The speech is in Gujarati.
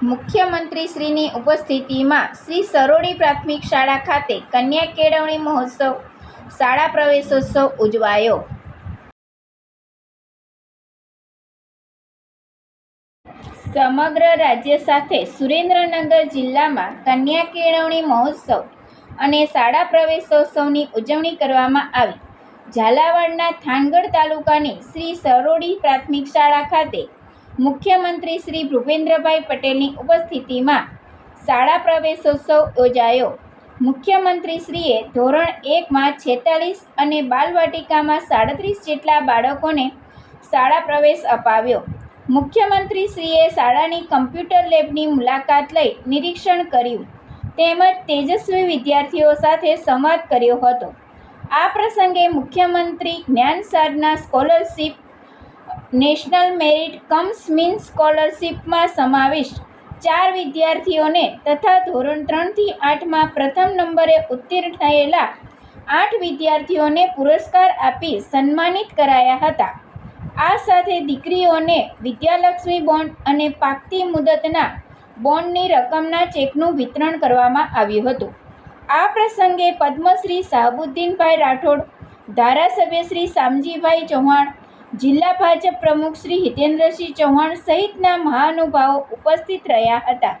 મુખ્યમંત્રીશ્રીની ઉપસ્થિતિમાં શ્રી સરોડી પ્રાથમિક શાળા ખાતે કન્યા કેળવણી મહોત્સવ, શાળા પ્રવેશોત્સવ ઉજવાયો. સમગ્ર રાજ્ય સાથે સુરેન્દ્રનગર જિલ્લામાં કન્યા કેળવણી મહોત્સવ અને શાળા પ્રવેશોત્સવની ઉજવણી કરવામાં આવી. ઝાલાવાડના થાનગઢ તાલુકાની શ્રી સરોડી પ્રાથમિક શાળા ખાતે મુખ્યમંત્રી શ્રી ભૂપેન્દ્રભાઈ પટેલની ઉપસ્થિતિમાં શાળા પ્રવેશોત્સવ યોજાયો. મુખ્યમંત્રીશ્રીએ ધોરણ એકમાં છેતાલીસ અને બાલવાટિકામાં સાડત્રીસ જેટલા બાળકોને શાળા પ્રવેશ અપાવ્યો. મુખ્યમંત્રીશ્રીએ શાળાની કમ્પ્યુટર લેબની મુલાકાત લઈ નિરીક્ષણ કર્યું. તેમજ તેજસ્વી વિદ્યાર્થીઓ સાથે સંવાદ કર્યો હતો. આ પ્રસંગે મુખ્યમંત્રી જ્ઞાન સાધના scholarship national merit cum means સ્કોલરશીપમાં સમાવિષ્ટ. ચાર વિદ્યાર્થીઓને તથા ધોરણ ત્રણથી આઠમાં પ્રથમ નંબરે ઉત્તીર્ણ થયેલા આઠ વિદ્યાર્થીઓને પુરસ્કાર આપી સન્માનિત કરાયા હતા. આ સાથે દીકરીઓને વિદ્યાલક્ષ્મી બોન્ડ અને પાકતી મુદતના બોન્ડની રકમના ચેકનું વિતરણ કરવામાં આવ્યું હતું. આ પ્રસંગે પદ્મશ્રી શાહબુદ્દીનભાઈ રાઠોડ, ધારાસભ્ય શ્રી શામજીભાઈ ચૌહાણ જિલ્લા ભાજપ પ્રમુખ શ્રી હિતેન્દ્રસિંહ ચૌહાણ સહિતના મહાનુભાવો ઉપસ્થિત રહ્યા હતા.